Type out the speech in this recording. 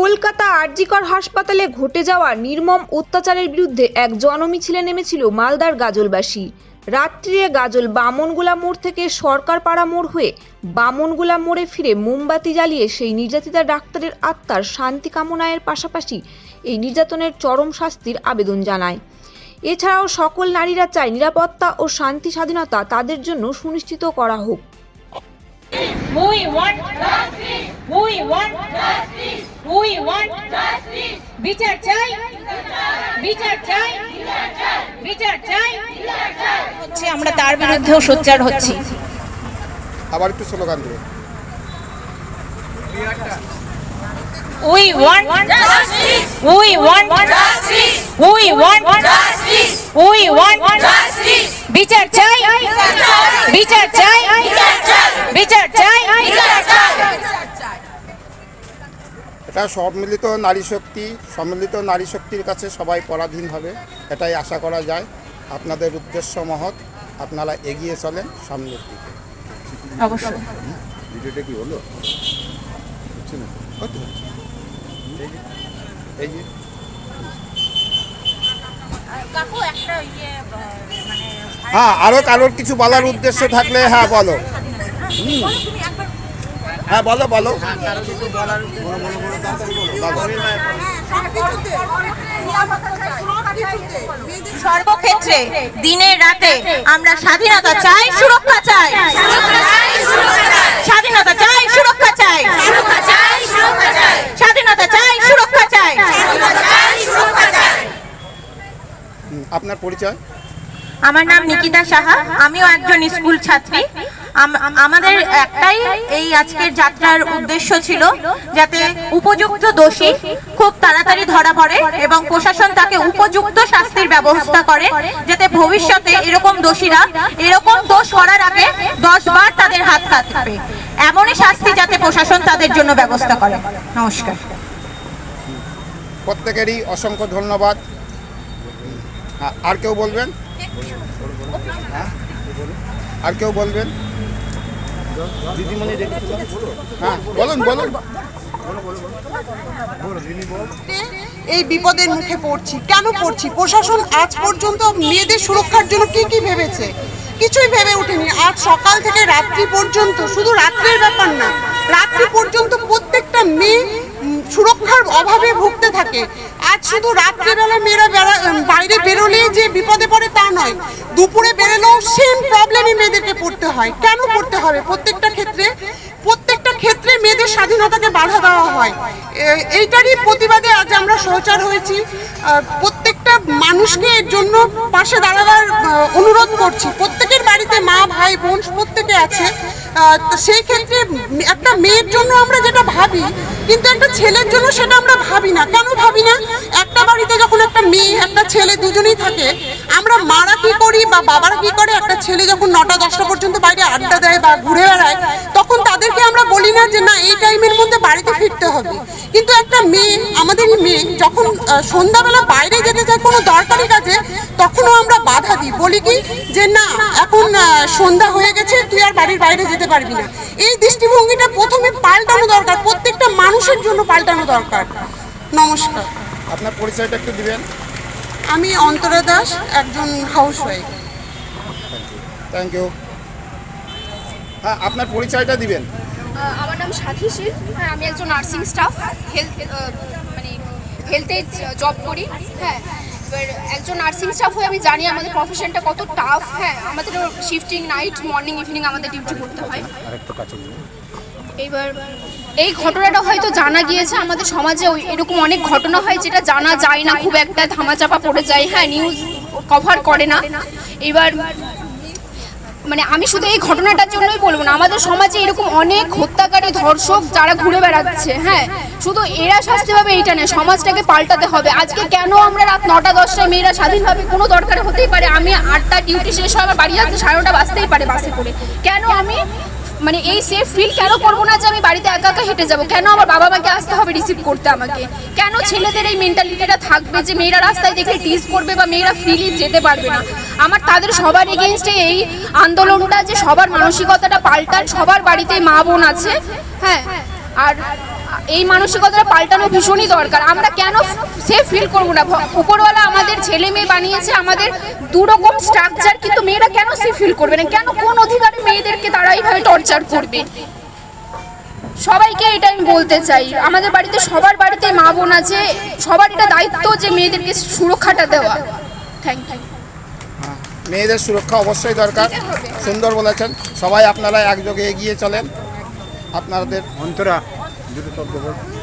কলকাতা আরজিকর হাসপাতালে ঘটে যাওয়া নির্মম অত্যাচারের বিরুদ্ধে এক জনমিছিলে নেমেছিল মালদার গাজলবাসী। রাত্রিরে গাজল বামনগোলা মোড় থেকে সরকারপাড়া মোড় হয়ে বামনগোলা মোড়ে ফিরে মোমবাতি জ্বালিয়ে সেই নির্যাতিতা ডাক্তারের আত্মার শান্তি কামনায়ের পাশাপাশি এই নির্যাতনের চরম শাস্তির আবেদন জানায়। এছাড়াও সকল নারীরা চায় নিরাপত্তা ও শান্তি স্বাধীনতা তাদের জন্য সুনিশ্চিত করা হোক। We want justice. We want justice. We want justice. বিচার চাই বিচার চাই বিচার চাই হচ্ছে আমরা তার বিরুদ্ধেও সোচ্চার হচ্ছি আবার একটু স্লোগান দেবে We want justice. We want justice. We want justice. We want justice. বিচার চাই বিচার চাই বিচার চাই বিচার চাই। এটা সম্মিলিত নারী শক্তি সম্মিলিত নারী শক্তির কাছে সবাই পরাধীন হবে এটাই আশা করা যায়। আপনাদের উদ্দেশ্য মহৎ আপনারা এগিয়ে চলেন সামনের দিকে। অবশ্যই। ভিডিওটা কি হলো? হচ্ছে না? হতে এই যে এই যে। কাকু একটা ইয়ে মানে হ্যাঁ আরও কারোর কিছু বলার উদ্দেশ্য থাকলে হ্যাঁ বলো। হ্যাঁ বলো বলো। সর্বক্ষেত্রে দিনে রাতে আমরা স্বাধীনতা চাই সুরক্ষা চাই। স্বাধীনতা চাই সুরক্ষা চাই। স্বাধীনতা চাই সুরক্ষা চাই। আপনার পরিচয়? আমার নাম নিকিতা সাহা আমিও একজন স্কুল ছাত্রী। আমাদের একটাই এই আজকের যাত্রার উদ্দেশ্য ছিল যাতে উপযুক্ত দোষী খুব তাড়াতাড়ি ধরা পড়ে এবং প্রশাসন তাকে উপযুক্ত শাস্তির ব্যবস্থা করে, যাতে ভবিষ্যতে এরকম দোষীরা এরকম দোষ করার আগে দশ বার তাদের হাত কাটবে। এমনই শাস্তি যাতে প্রশাসন তাদের জন্য ব্যবস্থা করে। নমস্কার। প্রত্যেকেরই অসংখ্য ধন্যবাদ। আর কেউ বলবেন? হ্যাঁ? আর কেউ বলবেন? দিদিমণি হ্যাঁ বলুন বলুন। এই বিপদের মুখে পড়ছি। কেন পড়ছি? প্রশাসন আজ পর্যন্ত মেয়েদের সুরক্ষার জন্য কি কি ভেবেছে? কিছুই ভেবে ওঠেনি। আজ সকাল থেকে রাত্রি পর্যন্ত শুধু রাত্রের ব্যাপার না রাত্রি পর্যন্ত প্রত্যেকটা মেয়ে সুরক্ষার অভাবে ভুগতে থাকে। আজ শুধু রাত্রিবেলা মেয়েরা বেড়া- বাইরে বেরোলে যে বিপদে পড়ে তা নয় দুপুরে বেরোলেও সেম প্রবলেমই মেয়েদেরকে পড়তে হয়। কেন পড়তে হবে? প্রত্যেকটা ক্ষেত্রে প্রত্যেকটা ক্ষেত্রে মেয়েদের স্বাধীনতাকে বাধা দেওয়া হয়। এইটারই প্রতিবাদে আজ আমরা সহচার হয়েছি। প্রত্যেকটা মানুষকে এর জন্য পাশে দাঁড়াবার অনুরোধ করছি। প্রত্যেকের বাড়িতে মা, ভাই, বোন প্রত্যেকে আছে। সেই ক্ষেত্রে একটা মেয়ের জন্য আমরা যেটা ভাবি, কিন্তু একটা ছেলের জন্য সেটা আমরা ভাবি না। কেন ভাবি না? একটা বাড়িতে যখন একটা মেয়ে, একটা ছেলে দুজনেই থাকে বা বাবারা কি করে? একটা ছেলে যখন নটা দশটা পর্যন্ত বাইরে আড্ডা দেয় বা ঘুরে বেড়ায় তখন তাদেরকে আমরা বলি না যে না এই টাইমের মধ্যে বাড়িতে ফিরতে হবে। কিন্তু একটা মেয়ে আমাদের মেয়ে যখন সন্ধ্যাবেলা বাইরে যেতে চায় কোনো দরকারি কাজে তখনও আমরা বাধা দিই। বলি কি যে না এখন সন্ধ্যা হয়ে গেছে তুই আর বাড়ির বাইরে যেতে পারবি না। এই দৃষ্টিভঙ্গিটা প্রথমে পাল্টানো দরকার প্রত্যেকটা মানুষের জন্য পাল্টানো দরকার। নমস্কার। আপনার পরিচয়টা একটু দিবেন। আমি অন্তরা দাস একজন হাউস ওয়াইফ থ্যাংক ইউ হ্যাঁ আপনার পরিচয়টা দিবেন। আমার নাম সাথী শীল। হ্যাঁ আমি একজন নার্সিং স্টাফ হেলথ মানে হেলথে জব করি। হ্যাঁ এবার একজন নার্সিং স্টাফ হয়ে আমি জানি আমাদের প্রফেশনটা কত টাফ হ্যাঁ আমাদের শিফটিং নাইট মর্নিং ইভিনিং আমাদের ডিউটি করতে হয়। আরেকটু কাছে এইবার এই ঘটনাটা হয়তো জানা গিয়েছে আমাদের সমাজে ওই এরকম অনেক ঘটনা হয় যেটা জানা যায় না খুব একটা ধামাচাপা পড়ে যায়। হ্যাঁ নিউজ কভার করে না। এবার মানে আমি শুধু এই ঘটনাটার জন্যই বলব না, আমাদের সমাজে এরকম অনেক হত্যাকারী ধর্ষক যারা ঘুরে বেড়াচ্ছে হ্যাঁ? শুধু এরা শাস্তি পাবে এইটা নেই সমাজটাকে পাল্টাতে হবে। আজকে কেন আমরা রাত নটা, দশটায় মেয়েরা স্বাধীনভাবে কোনো দরকার হতেই পারে? আমি আটটা ডিউটি শেষ হয় আমার বাড়ি আসতে সাড়ে নটা বাজতেই পারে বাসে করে। কেন আমি মানে এই সেফ ফিল কেন করব না যে আমি বাড়িতে একা একা হেঁটে যাব? কেন আমার বাবা মাকে আসতে হবে রিসিভ করতে আমাকে? কেন ছেলেদের এই মেন্টালিটিটা থাকবে যে মেয়েরা রাস্তায় দেখে টিজ করবে বা মেয়েরা ফ্রিলি যেতে পারবে না? আমার তাদের সবার এগেনস্টে এই আন্দোলনটা যে সবার মানসিকতাটা পাল্টান, সবার বাড়িতে মা বোন আছে। হ্যাঁ আর এই মানসিকতাটা পাল্টানো ভীষণই দরকার। আমরা কেন সে ফিল করব না? ভ- উপরওয়ালা আমাদের ছেলে মেয়ে বানিয়েছে আমাদের দুরকম স্ট্রাকচার কিন্তু মেয়েরা কেন সে ফিল করবে না? কেন কোন অধিকারে মেয়েদেরকে তারা এইভাবে টর্চার করবে? সবাইকে এটা আমি বলতে চাই। আমাদের বাড়িতে সবার বাড়িতে মা বোন আছে সবার এটা দায়িত্ব যে মেয়েদেরকে সুরক্ষাটা দেওয়া। থ্যাংক ইউ মেয়েদের সুরক্ষা অবশ্যই দরকার। সুন্দর বলেছেন। সবাই আপনারা একযোগে এগিয়ে চলেন। আপনাদের অন্তরা Biri tatlı var.